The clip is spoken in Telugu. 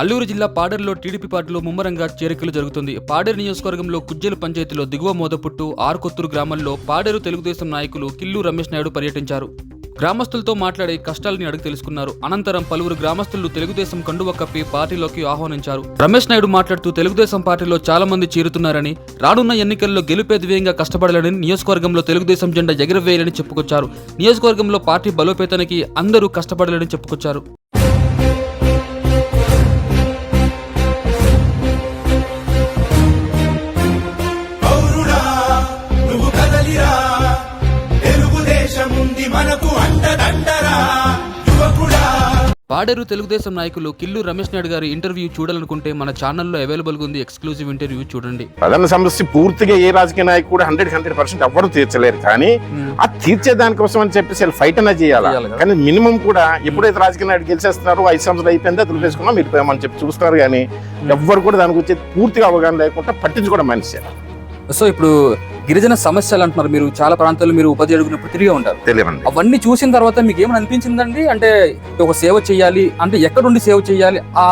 అల్లూరు జిల్లా పాడేరులో టీడీపీ పార్టీలో ముమ్మరంగా చేరికలు జరుగుతుంది. పాడేరు నియోజకవర్గంలో కుజ్జల పంచాయతీలో దిగువ మోదపుట్టు ఆరుకొత్తూరు గ్రామంలో పాడేరు తెలుగుదేశం నాయకులు కిల్లు రమేష్ నాయుడు పర్యటించారు. గ్రామస్తులతో మాట్లాడి కష్టాలని అడిగి తెలుసుకున్నారు. అనంతరం పలువురు గ్రామస్తులు తెలుగుదేశం కండువ కప్పి పార్టీలోకి ఆహ్వానించారు. రమేష్ నాయుడు మాట్లాడుతూ తెలుగుదేశం పార్టీలో చాలా మంది చేరుతున్నారని రానున్న ఎన్నికల్లో గెలుపే దివ్యంగా కష్టపడాలని నియోజకవర్గంలో తెలుగుదేశం జెండా ఎగరవేయాలని చెప్పుకొచ్చారు. నియోజకవర్గంలో పార్టీ బలోపేతానికి అందరూ కష్టపడాలని చెప్పుకొచ్చారు. అండదండరా యువకుడా. పాడేరు తెలుగుదేశం నాయకులు కిల్లు రమేష్ నాయుడు గారి ఇంటర్వ్యూ చూడాలనుకుంటే మన ఛానల్లో అవైలబుల్ ఉంది ఎక్స్క్లూజివ్ ఇంటర్వ్యూ చూడండి. ప్రధాన సమస్య పూర్తిగా ఏ రాజకీయ నాయకు కూడా హండ్రెడ్ హండ్రెడ్ పర్సెంట్ ఎవ్వరు తీర్చలేరు. కానీ ఆ తీర్చే దానికోసం అని చెప్పేసి ఫైట్ అన్నా చేయాలి. కానీ మినిమం కూడా ఎప్పుడైతే రాజకీయ నాయుడు గెలిచేస్తున్నారో ఐదు సంవత్సరాలు అయిపోయిందో తెలుగుదేసుకున్నా మీరు పోయామని చెప్పి చూస్తున్నారు. కానీ ఎవ్వరు కూడా దానికి వచ్చే పూర్తిగా అవగాహన లేకుండా పట్టించుకోవడం మనిషి సో ఇప్పుడు గిరిజన సమస్యలు అంటున్నారు. మీరు చాలా ప్రాంతాల్లో మీరు ఉపాధి అడుగునప్పుడు తిరిగి ఉంటారు. అవన్నీ చూసిన తర్వాత మీకు ఏమైనా అనిపించిందండి అంటే ఒక సేవ చేయాలి అంటే ఎక్కడుండి సేవ చేయాలి? ఆ